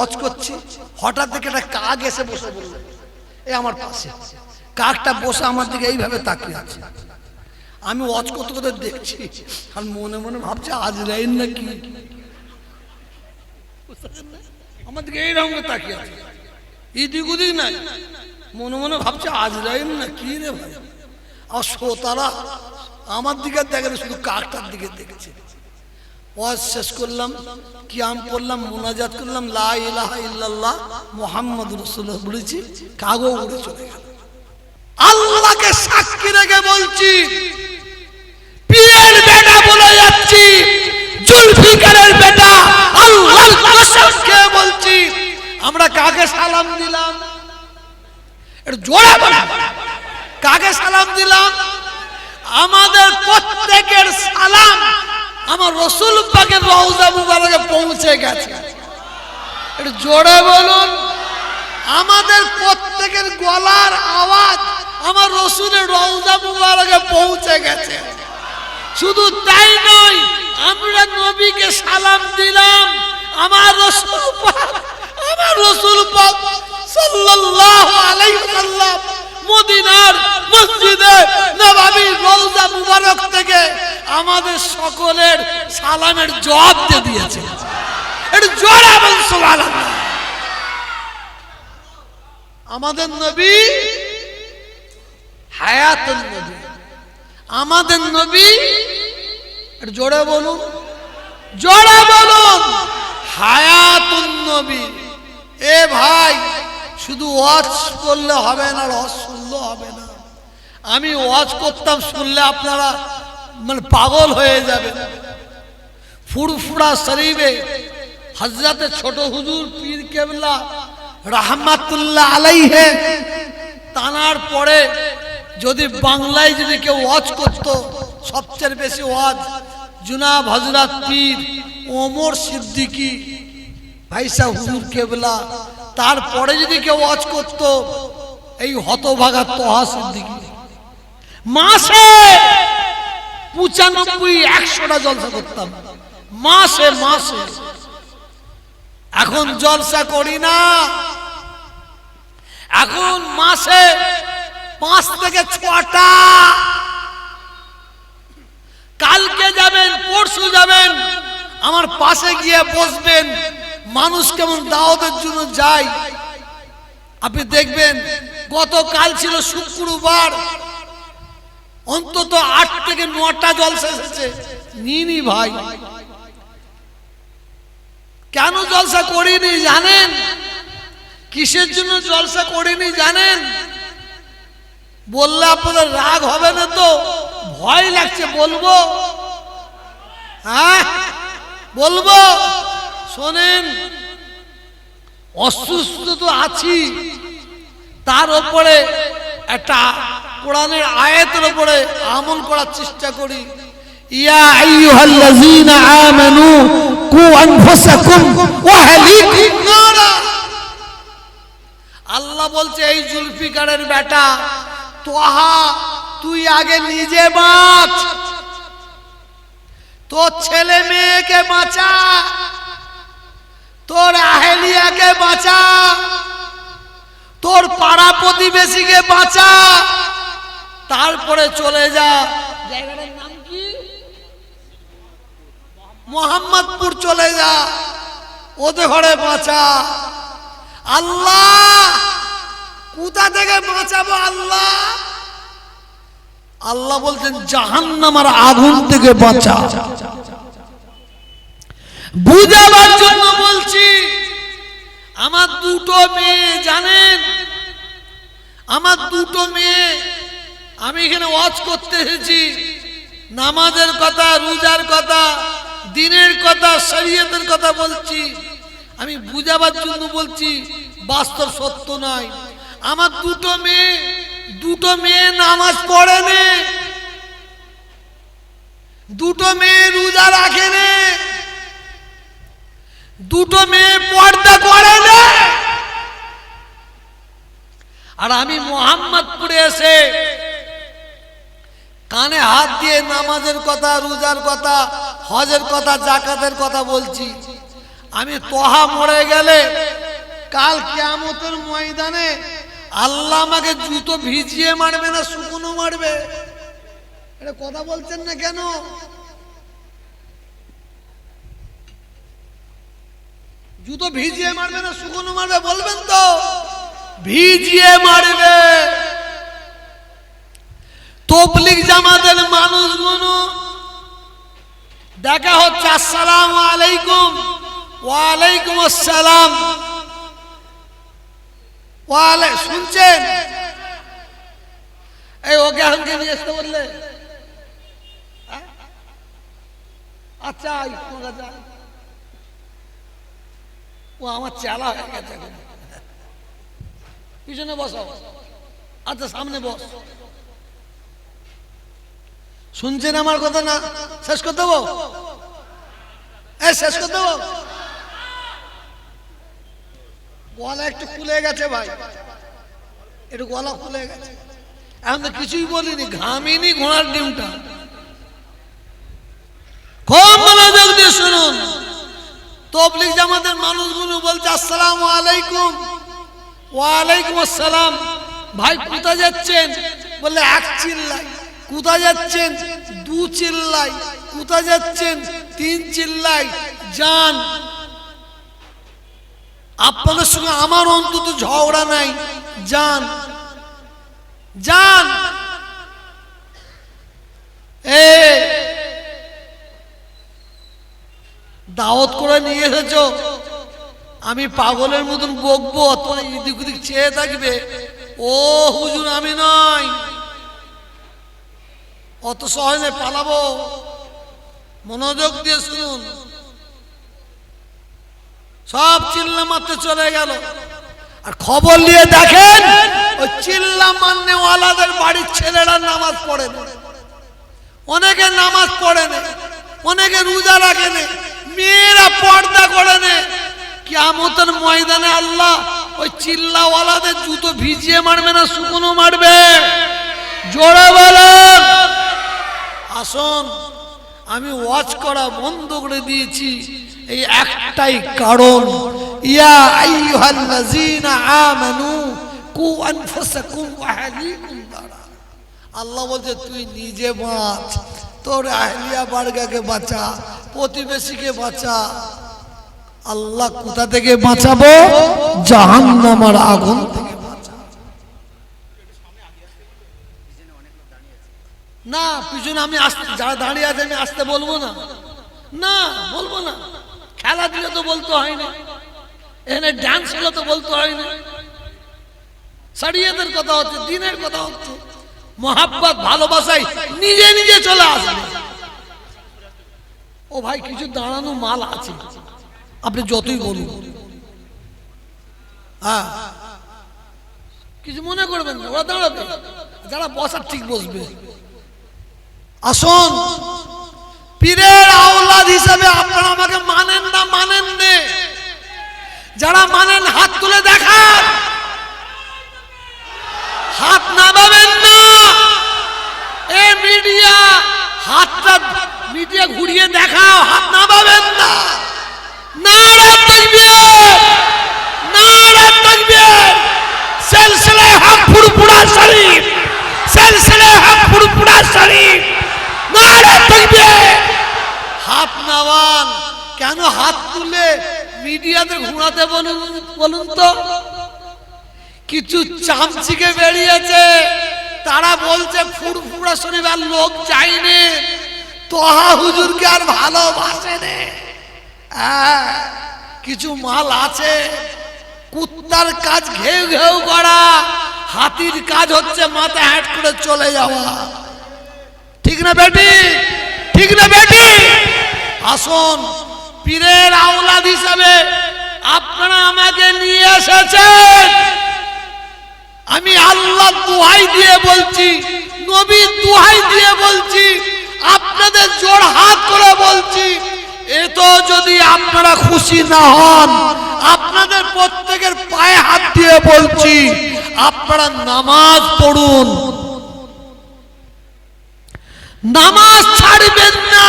Watch করছি, হঠাৎ দেখে একটা কাক এসে বসে বলল এই আমার পাশে, কাকটা বসে আমার দিকে এইভাবে তাকিয়ে আছে। আমি ওয়াচ করতে করতে দেখছি, আর মনে মনে ভাবছি আজরাইল না কি? আমার দিকে এইরকম তাকিয়ে আছে। এদিক ওদিক নাই। মনে মনে ভাবছে আজরাইল না কি রে ভাই? আর শ্রোতারা আমার দিকে দেখে, শুধু কাকটার দিকে দেখেছে। ওয়াজ শেষ করলাম, কিয়াম করলাম মোনাজাত করলাম, লা ইলাহা ইল্লাল্লাহ মুহাম্মদ রাসূলুল্লাহ বলেছি কাগজ উড়ে চলে গেল। আল্লাহকে সাক্ষী রেখে বলছি আমার রসুল পাকের রওজা মুবারকে পৌঁছে গেছে। একটু জোরে বলুন, আমাদের প্রত্যেকের গলার আওয়াজ আমার রসুলের রওজা মুবারকে পৌঁছে গেছে। শুধু তাই নয়, আমরা নবীকে সালাম দিলাম, আমার রসুল পাক, আমার রসুল পাক সাল্লাল্লাহু আলাইহি ওয়াসাল্লাম মদিনার মসজিদে নববী রওজা মুবারক থেকে আমাদের সকলের সালামের জবাব দিয়ে দিয়েছে। একটু জোরে বলুন, সুবহানাল্লাহ। আমাদের নবী হায়াতুল নবী। আমাদের নবী জোরে বলুন জোরে বলুন হায়াতুন নবী। এ ভাই শুধু ওয়াজ করলে হবে না, রস শুনলে হবে না। আমি ওয়াজ করতাম শুনলে আপনারা মানে পাগল হয়ে যাবে ফুরফুরা শরীফে হজরতে ছোট হুজুর পীর কেবলা রাহমাতুল্লাহ আলাইহে তানার পরে যদি বাংলায় যদি কেউ ওয়াজ করত, সবচেয়ে বেশি ওয়াজ জুনাব হজরত পীর ওমর সিদ্দিকি, ভাইসা হুজুর কেবলা তারপরে যদি কেউ ওয়াজ করত, এই হতভাগা তোহা সিদ্দিকি। মাসে পঁচানব্বই, একশোটা জলসা করতাম। মাসে মাসে। এখন জলসা করি না। এখন মাসে পাঁচ থেকে ছটা। কালকে যাবেন, পরশু যাবেন, আমার পাশে গিয়ে বসবেন। মানুষ কেমন দাওয়াতের জন্য যায়? আপনি দেখবেন, গতকাল ছিল শুক্রবার, অন্তত আট থেকে নটা জলসা এসেছে। নিনি ভাই। কেন জলসা করিনি জানেন? কিসের জন্য জলসা করিনি জানেন? বললে আপনাদের রাগ হবে না তো? ভয় লাগছে, বলব। হ্যাঁ? বলব? শোনেন, অসুস্থ তো আছি, তার উপরে একটা কোরআনের আয়াতের উপরে আমল করার চেষ্টা করি। ইয়া আইয়ুহাল্লাযীনা আমানু, কু আনফুসাকুম ওয়া আহলিকুম নারা। আল্লাহ বলছে, এই জুলফিকারের বেটা, তোহা, তুই আগে নিজে বাঁচ। তোর ছেলে মেয়েকে বাঁচা। তোর আহেলিয়াকে বাঁচা। তোর পাড়া প্রতিবেশীকে বাঁচা। তারপরে চলে যা। মোহাম্মদপুর চলে যা। ওদের ঘরে বাঁচা। আল্লাহ! কোথা থেকে বাঁচাবো আল্লাহ? আল্লাহ বলছেন, জাহান্নামার আগুন থেকে বাঁচা। বুঝাবার জন্য বলছি, আমার দুটো মেয়ে, জানেন? আমার দুটো মেয়ে, আমি এখানে ওয়াজ করতে এসেছি। নামাজের কথা, রোজার কথা, দিনের কথা, শরীয়তের কথা বলছি। আমি বুঝাবার জন্য বলছি, বাস্তব সত্য নয়। আমার দুটো মেয়ে দুটো মেয়ে নামাজ পড়ে নে। দুটো মেয়ে রোজা রাখে নে। দুটো মেয়ে পর্দা করে না। আর আমি মোহাম্মদপুরে এসে কানে হাত দিয়ে নামাজের কথা, রোজার কথা, হজের কথা জাকাতের কথা বলছি। আমি তোহা মরে গেলে কাল কিয়ামতের ময়দানে আল্লাহ আমাকে জুতো ভিজিয়ে মারবে না, শুকনো মারবে? এটা কথা বলছেন না কেন? জুতো ভিজিয়ে মারবে না, শুকনো মারবে, বলবেন তো? ভিজিয়ে মারবে। তবলিক জামাতের মানুষগুলো, দেখা হচ্ছে, আসসালাম আলাইকুম। ওয়ালাইকুম আসসালাম। শুনছেন? এই ওকে আমাকে নিয়ে আসতে বললে? আচ্ছা তোমার কাছে আই। ও আমার চালা হয়ে গেছে। পিছনে বসো। আচ্ছা সামনে বস। শুনছেন আমার কথা না? শেষ করতে দেবো? শেষ করতে দেবো? গলা একটু খুলে গেছে ভাই। একটু গলা খুলে গেছে। এখন তো কিছুই বলিনি, ঘামিনি ঘোড়ার ডিমটা। খুব মনোযোগ দিয়ে শুনুন। তবলিক জামাতের মানুষগুলো বলছে, আসসালাম আলাইকুম। ওয়ালাইকুম আসসালাম। ভাই, কোথায় যাচ্ছেন? বললে এক চিল্লাই। কোথায় যাচ্ছেন? দু চিল্লাই। কোথায় যাচ্ছেন? তিন চিল্লাই। যান। আপনাদের সঙ্গে আমার অন্তত ঝগড়া নাই। যান। যান। এ দাওয়াত করে নিয়ে এসেছ। আমি পাগলের মতন বকবো, তোমার এদিক ওদিক চেয়ে থাকবে। ও হুজুর, আমি নয় অত সহজে পালাবো। মনোযোগ দিয়ে শুনুন। সব চিল্লা মারতে চলে গেল। আর খবর নিয়ে দেখেন, ওই চিল্লা মান্নে ওয়ালাদের বাড়ির ছেলেরা নামাজ পড়ে অনেকে নামাজ পড়ে না, অনেকে রোজা রাখে না। মেয়েরা পর্দা করে না। কিয়ামতের ময়দানে আল্লাহ ওই চিল্লাওয়ালাদের জুতো ভিজিয়ে মারবে না, শুকনো মারবে? জোরে বলেন। আসুন, আমি ওয়াচ করা বন্ধ করে দিয়েছি। এই একটাই কারণ। ইয়া আইয়ুহাল্লাযীনা আমানু, কু আনফুসাকুম ওয়া আহলিকুম আল্লাহ বলছে, তুই নিজে বাঁচ তোর আহলিয়া বার্গাকে বাঁচা, প্রতিবেশীকে বাঁচা। আল্লাহ কোথা থেকে বাঁচাবো? জাহান্নামার আগুন থেকে না, পিছনে আমি আসতে যারা দাঁড়িয়ে আছে, আমি আসতে বলব না। না, বলব না। খেলা দিলে তো বলতে হয় না। এখানে ডান্স হলে তো বলতে হয় না। সারিয়াদের কথা হচ্ছে, দিনের কথা হচ্ছে। মহাব্বত ভালোবাসাই নিজে নিজে চলে আসবে। ও ভাই, কিছু দাঁড়ানো মাল আছে। আপনি যতই বলুন। হ্যাঁ। কিছু মনে করবেন ওরা দাঁড়াবে যারা বসার ঠিক বসবে। আসুন। পীরের আওলাদ হিসাবে আপনারা আমাকে মানেন না, মানেন নে। যারা মানেন, হাত তুলে দেখান। হাত নামাবেন না। মিডিয়া হাতটা মিডিয়া ঘুরিয়ে দেখাও, হাত না। নারে তাকবীর হাত কেন হাত তুলে মিডিয়াতে বলুন বলুন তো। কিছু চামচিকে বেরিয়েছে। তারা বলছে ফুরফুরা আর লোক চাইনে তোহা হুজুরকে আর ভালোবাসে নে হ্যাঁ, কিছু মাল আছে। কুত্তার কাজ ঘেউ ঘেউ করা। হাতির কাজ হচ্ছে মাথা হ্যাট করে চলে যাওয়া। ঠিক না বেটি? ঠিক না বেটি? আসুন পীরের আওলাদ হিসাবে আপনারা আমাকে নিয়ে এসেছেন। আমি আল্লাহ দুহাই দিয়ে বলছি, নবী দুহাই দিয়ে বলছি, আপনাদের জোর হাত করে বলছি, এ তো যদি আপনারা খুশি না হন, আপনাদের প্রত্যেকের পায়ে হাত দিয়ে বলছি, আপনারা নামাজ পড়ুন। নামাজ ছাড়বেন না।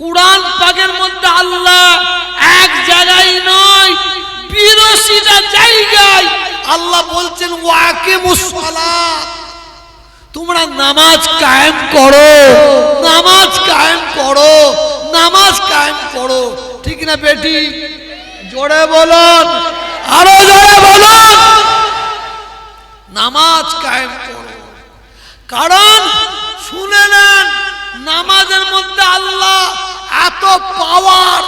কোরআন পাকের মধ্যে আল্লাহ এক জায়গায় বলছেন ওয়াকে মুসলাত তোমরা নামাজ কায়েম করো। নামাজ কায়েম করো। নামাজ কায়েম করো। ঠিক না বেটি? জোরে বলুন। আরও জোরে বলুন। নামাজ কায়েম করো। কারণ শুনে নেন, নামাজের মধ্যে আল্লাহ এত পাওয়ার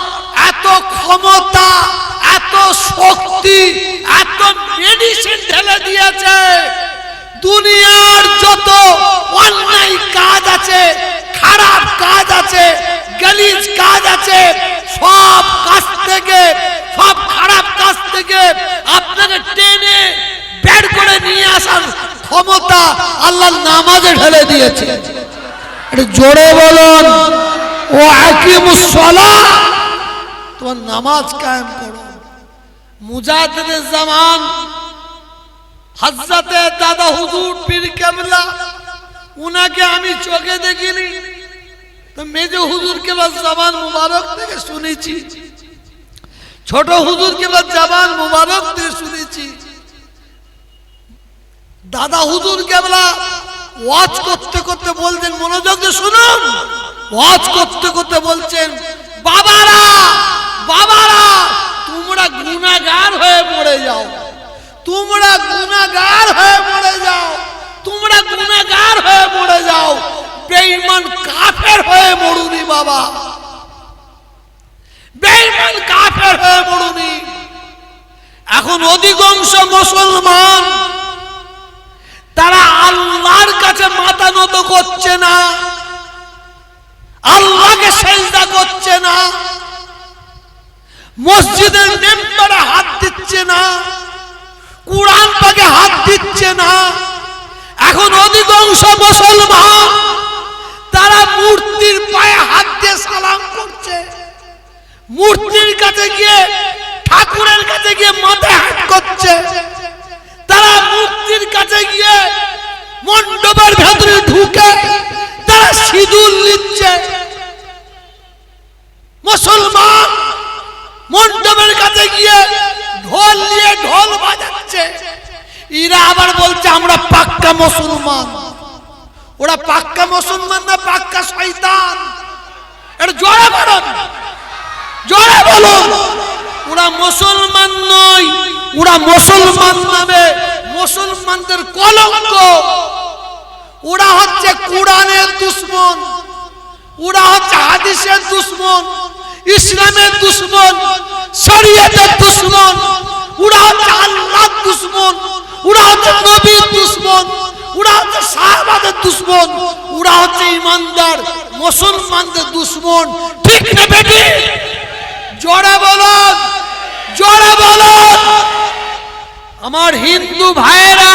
এত ক্ষমতা, এত শক্তি, এত মেডিসিন ঢেলে দিয়েছে। দুনিয়ার যত অন্যায় কাজ আছে, খারাপ কাজ আছে, গালিজ কাজ আছে, সব কাজ থেকে, সব খারাপ কাজ থেকে আপনাকে টেনে বের করে নিয়ে আসার ক্ষমতা আল্লাহ নামাজে ঢেলে দিয়েছে। জোরে বলুন। ও আকিমুসলা তোমার নামাজ কায়েম করো। মুজাহিদের জামান হজরতে দাদা হুজুর পীর কেবলা উনাকে আমি চোখে দেখিনি। তো মেজ হুজুর কেবল জামান মুবারক থেকে শুনেছি। ছোট হুজুর কেবল জামান মুবারক থেকে শুনেছি। দাদা হুজুর কেবলা ওয়াজ করতে করতে বলছেন, মনোযোগ দিয়ে শুনুন। ওয়াজ করতে করতে বলছেন, বাবারা বাবারা, তোমরা গুনাহগার হয়ে পড়ে যাও। তোমরা গুনাহগার হয়ে পড়ে যাও। তোমরা গুনাহগার হয়ে পড়ে যাও। বেঈমান কাফের হয়ে মরুনি, বাবা। বেঈমান কাফের হয়ে মরুনি। এখন অধিকাংশ মুসলমান, তারা আল্লাহর কাছে মাথা নত করছে না। আল্লাহকে সেজদা করছে না। মসজিদের মেম্বারে হাত দিচ্ছে না। কুরআন পাকে হাত দিচ্ছে না। এখন অধিকাংশ মুসলমান তারা মূর্তির পায়ে হাত দিয়ে সালাম করছে। মূর্তির কাছে গিয়ে, ঠাকুরের কাছে গিয়ে মাথায় হাত করছে। তারা মূর্তির কাছে গিয়ে মণ্ডপের ভেতরে ঢুকে সিঁদুর নিচ্ছে। মুসলমান মণ্ডপের কাছে গিয়ে ঢোল নিয়ে ঢোল বাজাচ্ছে। এরা আবার বলছে, আমরা পাক্কা মুসলমান। ওরা পাক্কা মুসলমান না পাক্কা শয়তান? এটা জোরে বলুন। জোরে বলুন। ওরা মুসলমান নয়, ওরা মুসলমান নামে মুসলমানদের কলঙ্ক। ওরা হচ্ছে কোরআনের দুশ্মন। ওরা হচ্ছে হাদিসের দুশ্মন, ইসলামের দুশ্মন, শরীয়তের দুশ্মন। ওরা হচ্ছে আল্লাহর দুশ্মন, ওরা হচ্ছে নবীর দুশ্মন, ওরা হচ্ছে সাহাবাদের দুশ্মন, ওরা হচ্ছে ইমানদার, মুসলমানদের দুশ্মন। ঠিক না বেটি? জোরে বলুন জোরে বলুন। আমার হিন্দু ভাইয়েরা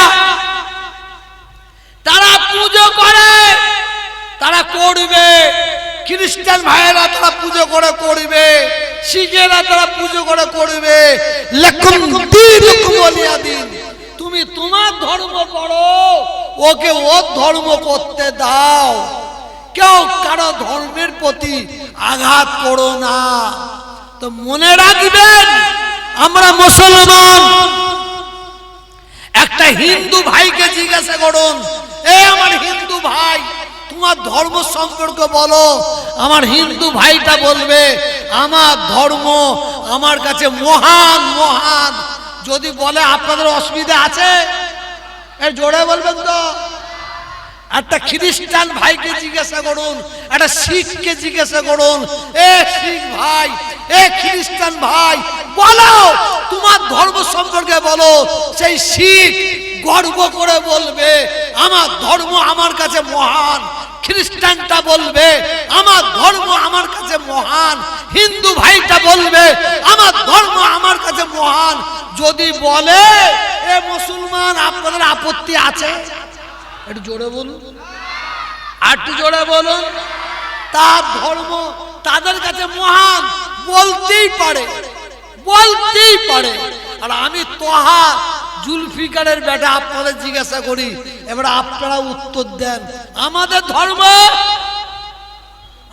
তারা পুজো করে, তারা করবে। খ্রিস্টান ভাইয়েরা তারা পুজো করে, করবে। শিখেরা তারা পুজো করে, করবে। তুমি তোমার ধর্ম করো ওকে ওর ধর্ম করতে দাও। কেউ কারও ধর্মের প্রতি আঘাত করো না। তো মনে রাখবেন, আমরা মুসলমান। একটা হিন্দু ভাইকে জিজ্ঞাসা করুন এ আমার হিন্দু ভাই, তোমার ধর্ম সম্পর্কে বলো। আমার হিন্দু ভাইটা বলবে, আমার ধর্ম আমার কাছে মহান মহান। যদি বলে আপনাদের অসুবিধা আছে এ জোরে বলবেন তো। একটা খ্রিস্টান ভাইকে জিজ্ঞাসা করুন, একটা শিখকে জিজ্ঞাসা করুন, এ শিখ ভাই, এ খ্রিস্টান ভাই, বলো, তোমার ধর্ম সম্পর্কে বলো, সেই শিখ গর্ব করে বলবে, আমার ধর্ম আমার কাছে মহান। খ্রিস্টানটা বলবে, আমার ধর্ম আমার কাছে মহান। হিন্দু ভাইটা বলবে, আমার ধর্ম আমার কাছে মহান। যদি বলে, এ মুসলমান, আপনাদের আপত্তি আছে? একটু জোরে বলুন। আর একটু জোরে বলুন। তার ধর্ম তাদের কাছে মহান বলতেই পারে বলতেই পারে। আর আমি তোহা জুলফিকারের বেটা আপনাদের জিজ্ঞাসা করি, এবার আপনারা উত্তর দেন। আমাদের ধর্ম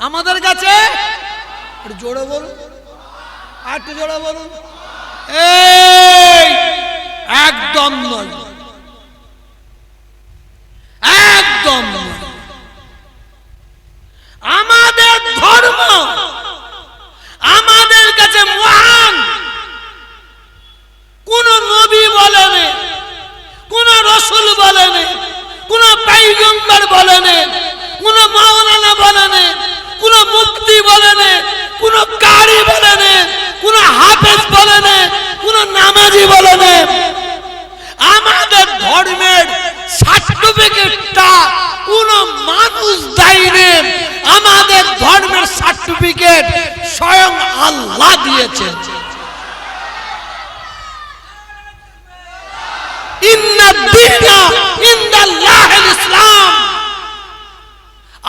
আমাদের কাছে? জোরে বলুন। আর একটু জোরে বলুন। একদম নয়। সার্টিফিকেট স্বয়ং আল্লাহ দিয়েছেন।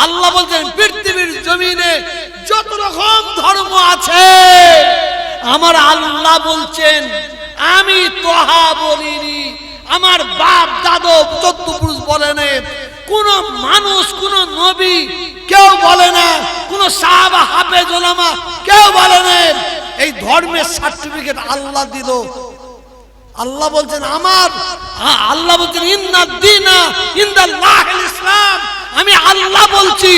আল্লাহ বলছেন, পৃথিবীর জমিনে যত রকম ধর্ম আছে, আমার আল্লাহ বলছেন, আমি তোহা বলিনি, আমার বাপ দাদু চোদ্দ পুরুষ বলে না কোন মানুষ কোন নবী কেউ বলে না। কোন সাহাবা হাফেজ ওলামা কেউ বলে না। এই ধর্মের সার্টিফিকেট আল্লাহ দিল। আল্লাহ বলছেন আমার আল্লাহ বলছেন ইন্না দিনা ইন্দাল্লাহ ইসলাম। আমি আল্লাহ বলছি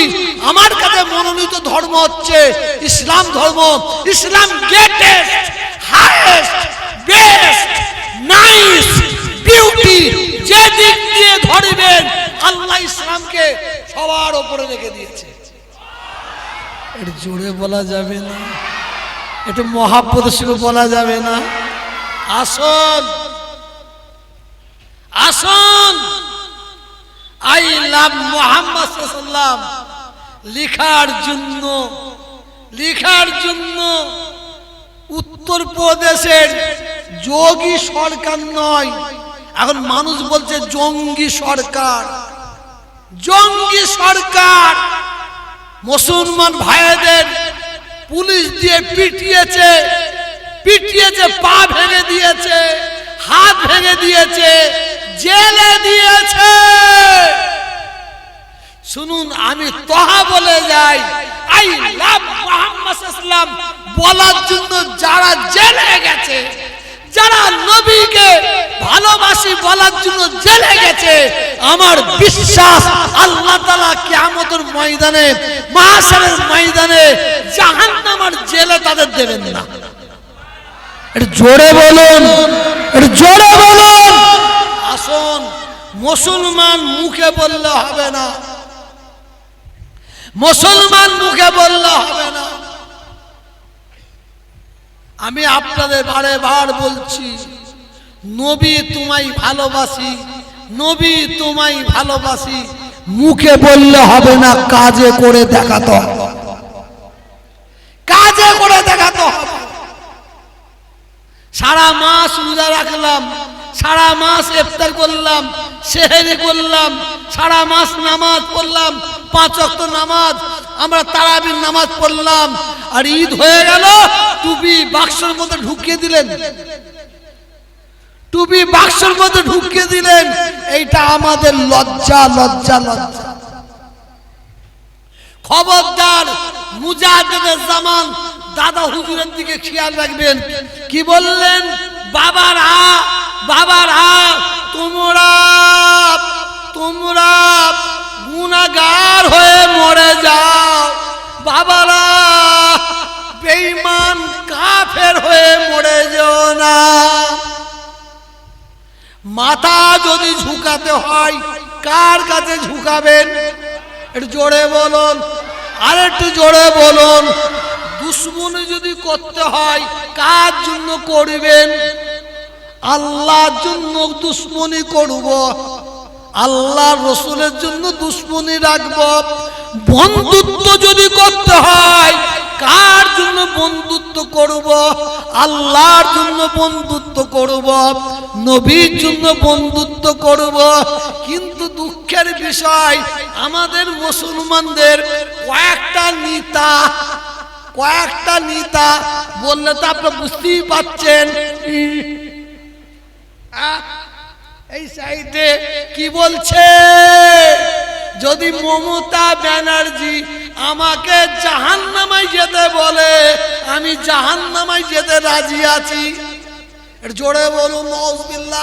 আমার কাছে মনোনীত ধর্ম হচ্ছে ইসলাম ধর্ম। Islam greatest highest best nice beauty যে দিক দিয়ে ধরবেন আল্লাহ ইসলামকে সবার ওপরে রেখে দিয়েছে। এটা জোরে বলা যাবে না। এটা মহাপ্রদর্শকে বলা যাবে না। আসুন আসুন আই লাভ মোহাম্মদ সাল্লাম লিখার জন্য লিখার জন্য উত্তর প্রদেশের যোগী সরকার নয়। এখন মানুষ বলছে জঙ্গি সরকার। জঙ্গি সরকার, মুসলমান ভাইদের পুলিশ দিয়ে পিটিয়েছে পিটিয়েছে, পা ভেঙে দিয়েছে, হাত ভেঙে দিয়েছে, জেলে দিয়েছে। শুনুন, আমি তহা বলে যাই, আই লাভ মোহাম্মদ ইসলাম বলার জন্য যারা জেলে গেছে, যারা নবীকে ভালোবাসি বলার জন্য জেলে গেছে আমার বিশ্বাস আল্লাহ তালা কিয়ামতের ময়দানে মাহাসারের ময়দানে জাহান্নামার জেলে তাদের দেবেন না। জোরে বলুন জোরে বলুন। আসুন, মুসলমান মুখে বললে হবে না। মুসলমান মুখে বললে হবে না। আমি আপনাদের বারে বার বলছি, নবী তোমায় ভালোবাসি। নবী তোমায় ভালোবাসি। মুখে বললে হবে না কাজে করে দেখাতে। হবে কাজে করে দেখাতে। হবে সারা মাস রোজা রাখলাম সারা মাস ইফতার করলাম সেহেরি করলাম সারা মাস নামাজ পড়লাম পাঁচ অক্ট নামাজ আমরা তারাবির নামাজ পড়লাম। আর ঈদ হয়ে গেল টুপি বাক্সের মধ্যে ঢুকিয়ে দিলেন। টুপি বাক্সের মধ্যে ঢুকিয়ে দিলেন। এইটা আমাদের লজ্জা লজ্জা লজ্জা। খবরদার মুজাহিদের জামান দাদা হুজুরের দিকে খেয়াল রাখবেন। কি বললেন? বাবার হা বাবার হা তোমরা মাথা যদি ঝুঁকাতে হয়, কার কাছে ঝুঁকাবেন? একটু জোরে বলুন আর একটু জোরে বলুন। দুশ্মনী যদি করতে হয়, কার জন্য করবেন? আল্লাহর জন্য দুশ্মনী করব। আল্লাহ রসুলের জন্য দুশ্মনী রাখব। বন্ধুত্ব যদি করতে হয়, কার জন্য বন্ধুত্ব করব? আল্লাহর জন্য বন্ধুত্ব করব। নবীর জন্য বন্ধুত্ব করব। কিন্তু দুঃখের বিষয়, আমাদের মুসলমানদের কয়েকটা নেতা কয়েকটা নেতা বললে তো আপনারা বুঝতেই পাচ্ছেন এই সাইডে কি বলছে? যদি মমতা ব্যানার্জি আমাকে জাহান্নামায় যেতে বলে, আমি জাহান্নামায় যেতে রাজি আছি। জোরে বলুন নজবিল্লা।